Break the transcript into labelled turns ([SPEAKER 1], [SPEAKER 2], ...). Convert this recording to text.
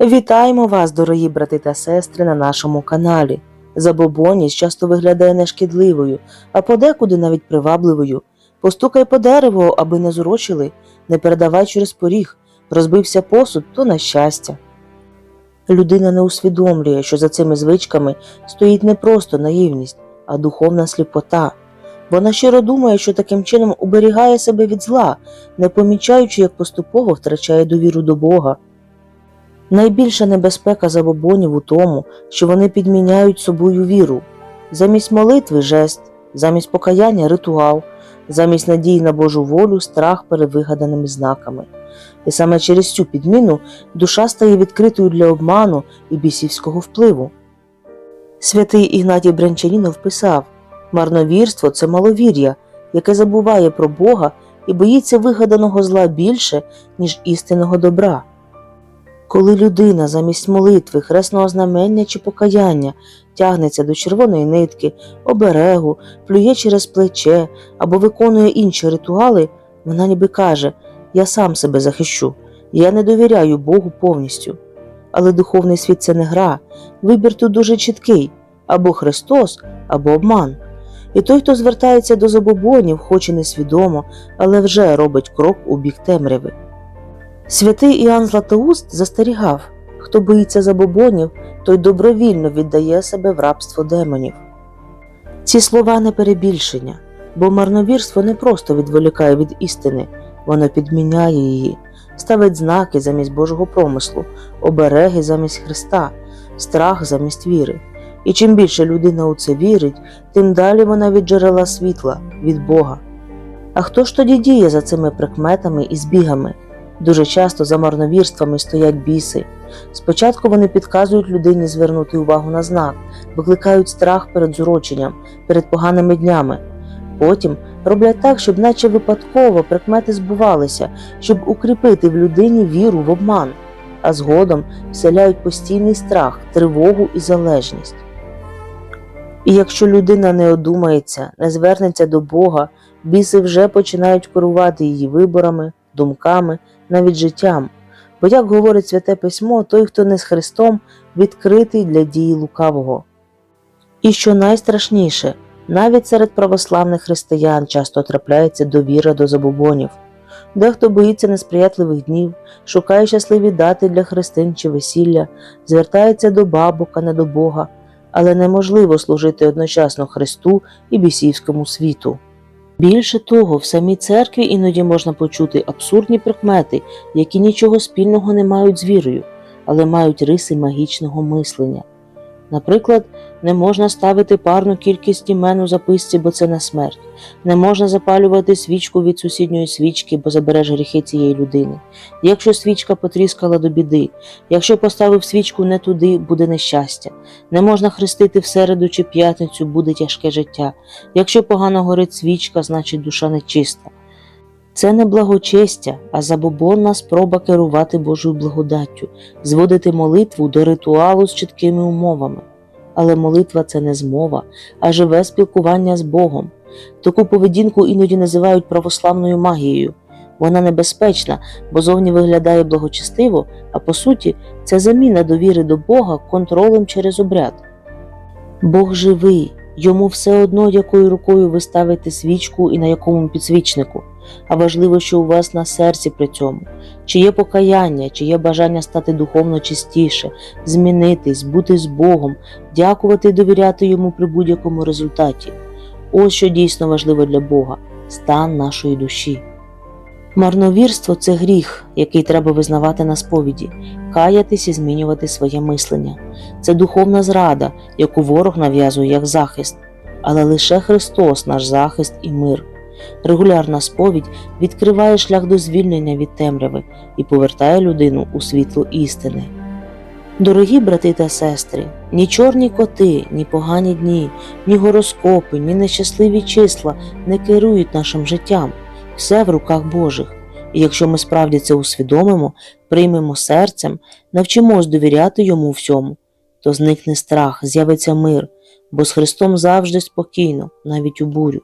[SPEAKER 1] Вітаємо вас, дорогі брати та сестри, на нашому каналі. Забобонність часто виглядає нешкідливою, а подекуди навіть привабливою. Постукай по дереву, аби не зурочили, не передавай через поріг, розбився посуд, то на щастя. Людина не усвідомлює, що за цими звичками стоїть не просто наївність, а духовна сліпота. Вона щиро думає, що таким чином уберігає себе від зла, не помічаючи, як поступово втрачає довіру до Бога. Найбільша небезпека забобонів у тому, що вони підміняють собою віру. Замість молитви жест, замість покаяння ритуал, замість надії на Божу волю страх перед вигаданими знаками. І саме через цю підміну душа стає відкритою для обману і бісівського впливу. Святий Ігнатій Брянчанінов писав марновірство це маловір'я, яке забуває про Бога і боїться вигаданого зла більше, ніж істинного добра. Коли людина замість молитви, хресного знамення чи покаяння тягнеться до червоної нитки, оберегу, плює через плече або виконує інші ритуали, вона ніби каже: Я сам себе захищу, я не довіряю Богу повністю. Але духовний світ це не гра, вибір тут дуже чіткий або Христос, або обман. І той, хто звертається до забобонів, хоч і несвідомо, але вже робить крок у бік темряви. Святий Іоанн Златоуст застерігав, хто боїться забобонів, той добровільно віддає себе в рабство демонів. Ці слова не перебільшення, бо марновірство не просто відволікає від істини, воно підміняє її, ставить знаки замість Божого промислу, обереги замість Христа, страх замість віри. І чим більше людина у це вірить, тим далі вона від джерела світла, від Бога. А хто ж тоді діє за цими прикметами і збігами? Дуже часто за марновірствами стоять біси. Спочатку вони підказують людині звернути увагу на знак, викликають страх перед зуроченням, перед поганими днями. Потім роблять так, щоб наче випадково прикмети збувалися, щоб укріпити в людині віру в обман, а згодом вселяють постійний страх, тривогу і залежність. І якщо людина не одумається, не звернеться до Бога, біси вже починають керувати її виборами, думками, навіть життям. Бо, як говорить Святе Письмо, той, хто не з Христом, відкритий для дії лукавого. І що найстрашніше, навіть серед православних християн часто трапляється довіра до забобонів. Дехто боїться несприятливих днів, шукає щасливі дати для хрестин чи весілля, звертається до бабок, а не до Бога, але неможливо служити одночасно Христу і бісівському світу. Більше того, в самій церкві іноді можна почути абсурдні прикмети, які нічого спільного не мають з вірою, але мають риси магічного мислення. Наприклад, не можна ставити парну кількість імен у записці, бо це на смерть, не можна запалювати свічку від сусідньої свічки, бо забереш гріхи цієї людини. Якщо свічка потріскала до біди, якщо поставив свічку не туди, буде нещастя. Не можна хрестити в середу чи п'ятницю, буде тяжке життя. Якщо погано горить свічка, значить душа нечиста. Це не благочестя, а забобонна спроба керувати Божою благодаттю, зводити молитву до ритуалу з чіткими умовами. Але молитва це не змова, а живе спілкування з Богом. Таку поведінку іноді називають православною магією. Вона небезпечна, бо зовні виглядає благочестиво, а по суті, це заміна довіри до Бога контролем через обряд. Бог живий, йому все одно, якою рукою ви ставите свічку і на якому підсвічнику а важливо, що у вас на серці при цьому, чи є покаяння, чи є бажання стати духовно чистіше, змінитись, бути з Богом, дякувати і довіряти йому при будь-якому результаті. Ось що дійсно важливо для Бога стан нашої душі. Марновірство це гріх, який треба визнавати на сповіді, каятись і змінювати своє мислення. Це духовна зрада, яку ворог нав'язує як захист, але лише Христос наш захист і мир. Регулярна сповідь відкриває шлях до звільнення від темряви і повертає людину у світло істини. Дорогі брати та сестри, ні чорні коти, ні погані дні, ні гороскопи, ні нещасливі числа не керують нашим життям, все в руках Божих. І якщо ми справді це усвідомимо, приймемо серцем, навчимось довіряти йому всьому, то зникне страх, з'явиться мир, бо з Христом завжди спокійно, навіть у бурю.